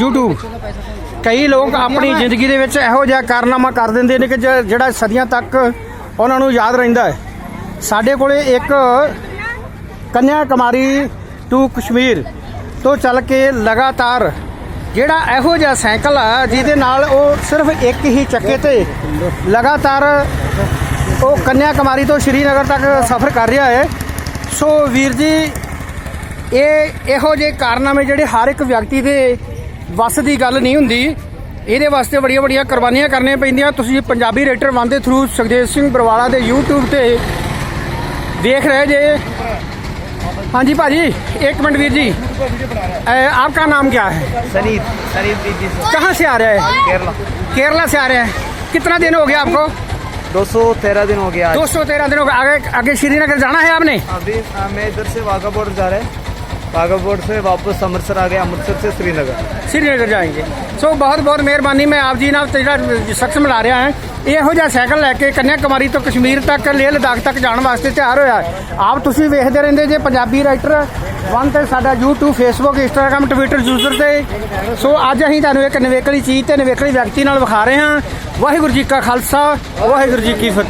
YouTube ਕਈ ਲੋਕ ਆਪਣੀ ਜ਼ਿੰਦਗੀ ਦੇ ਵਿੱਚ ਇਹੋ ਜਿਹਾ ਕਾਰਨਾਮਾ ਕਰ ਦਿੰਦੇ ਨੇ ਕਿ ਜਿਹੜਾ ਸਦੀਆਂ ਤੱਕ ਉਹਨਾਂ ਨੂੰ ਯਾਦ ਰਹਿੰਦਾ ਹੈ। ਸਾਡੇ ਕੋਲੇ ਇੱਕ ਕੰਨਿਆ ਕੁਮਾਰੀ ਟੂ ਕਸ਼ਮੀਰ ਤੋਂ ਚੱਲ ਕੇ ਲਗਾਤਾਰ ਜਿਹੜਾ ਇਹੋ ਜਿਹਾ ਸਾਈਕਲ ਆ ਜਿਹਦੇ ਨਾਲ ਉਹ ਸਿਰਫ ਇੱਕ ਹੀ ਚੱਕੇ ਤੇ ਲਗਾਤਾਰ ਉਹ ਕੰਨਿਆ ਕੁਮਾਰੀ ਤੋਂ ਸ਼੍ਰੀਨਗਰ ਤੱਕ ਸਫ਼ਰ ਕਰ ਰਿਹਾ ਹੈ। ਸੋ ਵੀਰ ਜੀ ਇਹ ਇਹੋ ਜਿਹੇ ਕਾਰਨਾਮੇ ਜਿਹੜੇ ਹਰ ਇੱਕ ਵਿਅਕਤੀ ਦੇ ਵੱਸ ਦੀ ਗੱਲ ਨਹੀਂ ਹੁੰਦੀ ਇਹਦੇ ਵਾਸਤੇ ਬੜੀਆਂ ਬੜੀਆਂ ਕੁਰਬਾਨੀਆਂ ਕਰਨੀਆਂ ਪੈਂਦੀਆਂ ਤੁਸੀਂ ਪੰਜਾਬੀ ਰਾਈਟਰ ਵਨ ਦੇ ਥਰੂ ਸੁਖਦੇਵ ਸਿੰਘ ਬਰਵਾਲਾ ਦੇ YouTube ਤੇ ਦੇਖ ਰਹੇ ਜੇ ਹਾਂਜੀ ਭਾਜੀ ਇੱਕ ਮਿੰਟ ਵੀਰ ਜੀ अ, आपका नाम क्या है सनीत सनीत दीदी से कहाँ से आ रहे हैं केरला केरला से आ रहे हैं कितना दिन हो गया आपको दो सौ तेरह दिन हो गया आज दो सौ तेरह दिन हो गए आगे आगे श्रीनगर जाना है आपने अभी आ, मैं इधर से वाघा बॉर्डर जा रहे हैं वाघा बॉर्डर से वापस अमृतसर आ गए अमृतसर से श्रीनगर श्रीनगर जाएंगे ਸੋ ਬਹੁਤ ਬਹੁਤ ਮਿਹਰਬਾਨੀ ਮੈਂ ਆਪ ਜੀ ਨਾਲ ਤੇ ਜਿਹੜਾ ਸ਼ਖਸ ਮਿਲਾ ਰਿਹਾ ਹਾਂ ਇਹ ਇਹੋ ਜਿਹਾ ਸਾਈਕਲ ਲੈ ਕੇ ਕੰਨਿਆ ਕੁਮਾਰੀ ਤੋਂ ਕਸ਼ਮੀਰ ਤੱਕ ਲੇਹ ਲਦਾਖ ਤੱਕ ਜਾਣ ਵਾਸਤੇ ਤਿਆਰ ਹੋਇਆ ਹੈ। ਆਪ ਤੁਸੀਂ ਵੇਖਦੇ ਰਹਿੰਦੇ ਜੇ ਪੰਜਾਬੀ ਰਾਈਟਰ ਵਨ ਤੇ ਸਾਡਾ YouTube Facebook Instagram Twitter user ਤੇ ਸੋ ਅੱਜ ਅਸੀਂ ਤੁਹਾਨੂੰ ਇੱਕ ਨਵੇਕਲੀ ਚੀਜ਼ ਤੇ ਨਵੇਕਲੀ ਵਿਅਕਤੀ ਨਾਲ ਵਿਖਾ ਰਹੇ ਹਾਂ ਵਾਹਿਗੁਰੂ ਜੀ ਕਾ ਖਾਲਸਾ ਵਾਹਿਗੁਰੂ ਜੀ ਕੀ ਫਤਿਹ